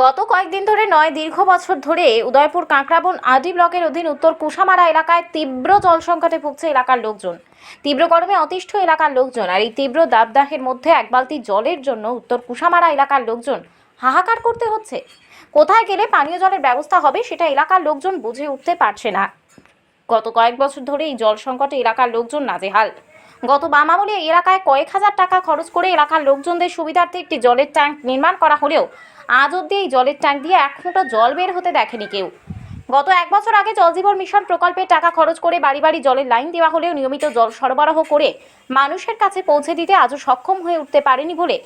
গত কয়েকদিন ধরে নয়, দীর্ঘ বছর ধরে উদয়পুর কাঁকড়াবন আদি ব্লকের অধীন উত্তর কুশামারা এলাকায় তীব্র জল সংকটে ভুগছে এলাকার লোকজন। তীব্র গরমে অতিষ্ঠ এলাকার লোকজন আর এই তীব্র দাবদাহের মধ্যে এক বালতি জলের জন্য উত্তর কুশামারা এলাকার লোকজন হাহাকার করতে হচ্ছে। কোথায় গেলে পানীয় জলের ব্যবস্থা হবে সেটা এলাকার লোকজন বুঝে উঠতে পারছে না। গত কয়েক বছর ধরে এই জল সংকটে এলাকার লোকজন নাজেহাল। গত বাম আমলে এই এলাকায় কয়েক হাজার টাকা খরচ করে এলাকার লোকজনদের সুবিধার্থে একটি জলের ট্যাঙ্ক নির্মাণ করা হলেও আজ অব্দি এই জলের ট্যাঙ্ক দিয়ে এক ফুটো জল বের হতে দেখেনি কেউ। গত এক বছর আগে জলজীবন মিশন প্রকল্পে টাকা খরচ করে বাড়ি বাড়ি জলের লাইন দেওয়া হলেও নিয়মিত জল সরবরাহ করে মানুষের কাছে পৌঁছে দিতে আজও সক্ষম হয়ে উঠতে পারেনি বলে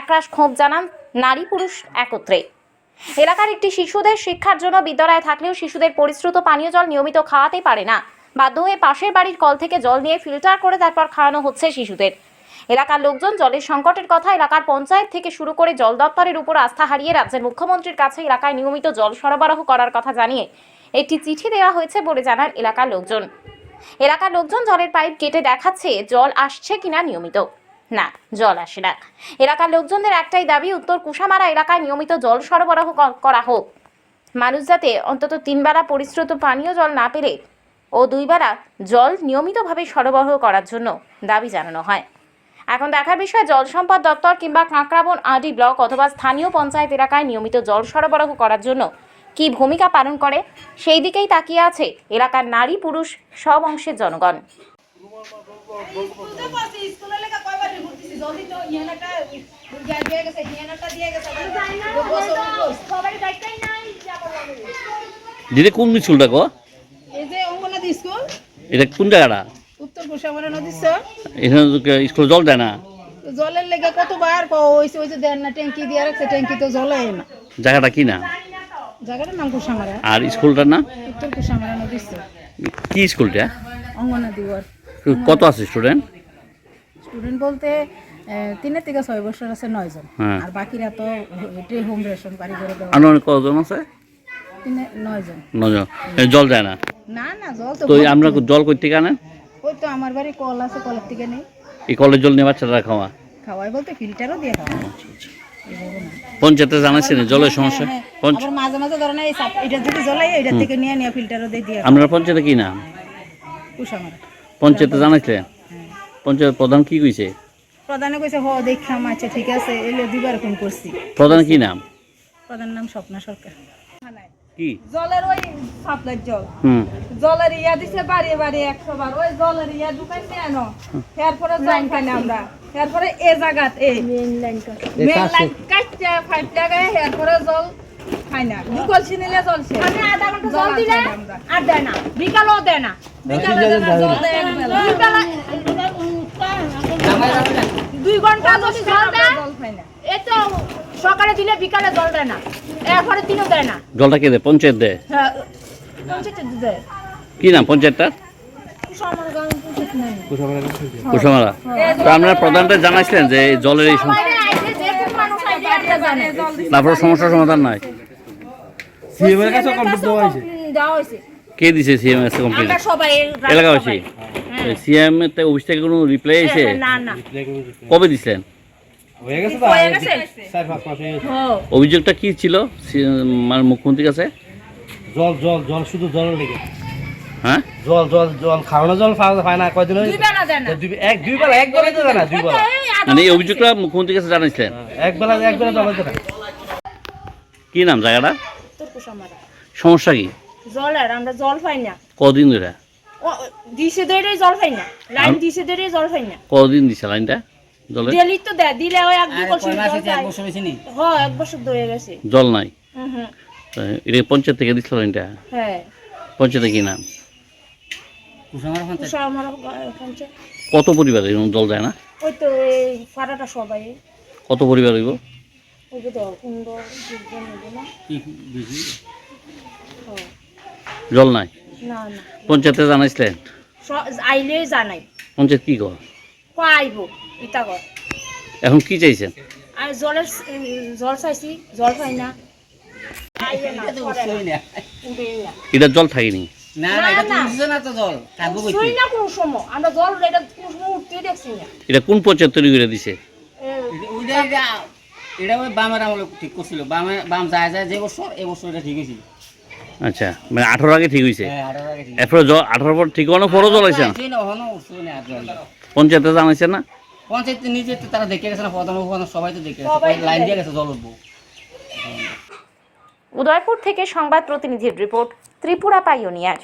একরাশ ক্ষোভ জানান নারী পুরুষ একত্রে। এলাকার একটি শিশুদের শিক্ষার জন্য বিদ্যালয়ে থাকলেও শিশুদের পরিশ্রুত পানীয় জল নিয়মিত খাওয়াতে পারে না। বাধ্য হয়ে পাশের বাড়ির কল থেকে জল নিয়ে ফিল্টার করে তারপর খাওয়ানো হচ্ছে শিশুদের। এলাকার লোকজন জলের সংকটের কথা এলাকার পঞ্চায়েত থেকে শুরু করে জল দপ্তরের উপর আস্থা হারিয়ে রাজ্যের মুখ্যমন্ত্রীর কাছে এলাকায় নিয়মিত জল সরবরাহ করার কথা জানিয়ে একটি চিঠি দেওয়া হয়েছে বলে জানান এলাকার লোকজন। এলাকার লোকজন জলের পাইপ কেটে দেখাচ্ছে জল আসছে কিনা নিয়মিত। না, জল আসে না। এলাকার লোকজনদের একটাই দাবি, উত্তর কুশামারা এলাকায় নিয়মিত জল সরবরাহ করা হোক। মানুষ যাতে অন্তত তিনবেলা পরিশ্রুত পানীয় জল না পেলে ও দুইবেলা জল নিয়মিতভাবে সরবরাহ করার জন্য দাবি জানানো হয়। এখন দেখার বিষয় জল সম্পদ দপ্তর কিংবা কাঁকড়াবন আডি ব্লক অথবা স্থানীয় পঞ্চায়েত এলাকায় নিয়মিত জল সরবরাহ করার জন্য কী ভূমিকা পালন করে সেই দিকেই তাকিয়ে আছে এলাকার নারী পুরুষ সব অংশের জনগণ। দিদি কোন স্কুলটা গো এই যে অঙ্গনাদি স্কুল, এটা কোন জায়গাটা? এখানে তো স্কুলে জল দেয় না? জলের লেগে কতবার হইছে, হইছে, দেন না, ট্যাঙ্কি দিয়ে রাখছে, ট্যাঙ্কি তো জলে না। জায়গাটা কি না? জায়গাটার নাম কুশামারা, আর স্কুলটার না উত্তর কুশামারা নদীর চর, কি স্কুলটা? অঙ্গনাদি ওয়ার্ড। কত আছে স্টুডেন্ট? স্টুডেন্ট বলতে তিনের থেকে ছয় বছর আছে নয় জন। হ্যাঁ। আর বাকিরা তো এটাই হোম রেশন বাড়ি করে দেওয়া আনুমানিক কতজন আছে? তিনে নয় জন। নজন এ, জল দেয় না? না না জল তো। আমরা জল করতে আনেন? ওই তো আমার বাড়ি কল আছে কলের থেকে নেই। এই কলের জল নিয়ে বাচ্চারা খাওয়া? খাওয়াই বলতে ফিল্টারও দিয়ে খাওয়া। পঞ্চায়েতে জানাচ্ছেন জলের সমস্যা? হ্যাঁ, আবার মাঝে মাঝে ধরেন এই এটা যদি জ্বলাই এটা থেকে নিয়ে নিয়ে ফিল্টারও দিয়ে দিয়ে আপনার পঞ্চায়েতে কি নাম? কুসামারা পঞ্চায়েতে জানাইছিলেন পঞ্চায়েত প্রধান কি কইছে? প্রধানে কইছে হ দেখাম আচ্ছা ঠিক আছে এলে দুবার ফোন করছি। প্রধান কি নাম? প্রধান নাম স্বপ্না সরকার। কি? জলের ওই সাপ্লাই জল। জলের ইয়া দিছে বাড়ি বাড়ি একশো বার ওই জলের ইয়া ঢুকাইছে আনো এরপরে জল খাই আমরা। এরপরে এ জায়গাত এই মেন লাইন কাটতে ফাইট লাগায় এরপরে জল খাই না। দুকল ছিনিলে জল সে আধা ঘণ্টা জল দিলে আর দেয় না। বিকালও দেয় না। বিকালে দেয় না, জল দেয় একবেলা। দুই ঘণ্টা যদি জল দেয়। এ তো সকালে দিলে বিকালে জল দেয় না। এরপরে তিনও দেয় না। জলটা কে দেয়? পঞ্চায়েত দেয়? হ্যাঁ, পঞ্চায়েতে দেয়। কি নাম পঞ্চায়েতটা কুসমারা তো আপনার প্রধানটা জানাইছিলেন যে এই জলের এই তারপর সমস্যার সমাধান নাই? সিএমের কাছে কমপ্লিট দেওয়া হয়েছে। কে দিছে সিএম এস কমপ্লিট এলাকাবাসী? সিএম তে অফিস থেকে কোনো রিপ্লাই এসে? না না। কবে দিছিলেন? হয়ে গেছে হ্যাঁ। অভিযোগটা কি ছিল? মানে মুখ্যমন্ত্রীর কাছে? জল জল জল শুধু জলের লেগে হ্যাঁ? জল জল জল খাওয়ানো জল পাওয়া পায় না কয়দিন দুই বেলা দেয় না। দুই এক দুই বেলা এক বেলা দেয় না দুই বেলা। মানে এই অভিযোগটা মুখ্যমন্ত্রীর কাছে জানাইছিলেন এক বেলা এক বেলা জল দেয় না কি নাম জায়গাটা? তোর সমস্যা কি? জলের আমরা জল পাই না। কদিন ধরে? ও দিছে ধরে জল পাই না। লাইন দিছে ধরে জল পাই না। কদিন দিছে লাইনটা? জলে ডেলি তো দেয় দিলে ওই এক দুই কলসি জল পাই হ্যাঁ এক বছর ধরে গেছে। জল নাই? হুম হুম। তো এটা পঞ্চায়েত থেকে দিছিল হ্যাঁ। পঞ্চায়েতে কি নাম? কত পরিবার এরকম জল দেয় না? ওই তো এই পাড়াটা সবাই। কত পরিবার হইব? ওই তো পনেরো বিশ জন হবে না? হ্যাঁ। জল নাই? না না। পঞ্চায়েতে জানাইছিলেন? আইলে জানাই। পঞ্চায়েত কি কর? এখন কি চাইছেন আর জলের জল চাইছি জল পাই না। এটা জল থাকেনি কোনো এটা পঞ্চায়েত তৈরি করে দিছে? এ, এটা ওই বামের আমলে ঠিক করছিল। বামে বাম যায় যায় যে বছর এই বছর এটা ঠিক হয়েছিল আচ্ছা মানে আঠারো আগে ঠিক হয়েছে হ্যাঁ আঠারো আগে ঠিক এরপরে জল আঠারো পর ঠিক হওয়ার পরও জল আইছে পঞ্চায়েতে জানাইছে না? পঞ্চায়েত নিজে তো তারা দেখে গেছে না প্রধান উপপ্রধান সবাই তো দেখে গেছে লাইন দিয়ে গেছে জল উঠবো। উদয়পুর থেকে সংবাদ প্রতিনিধির রিপোর্ট ত্রিপুরা পাইওনিয়ার।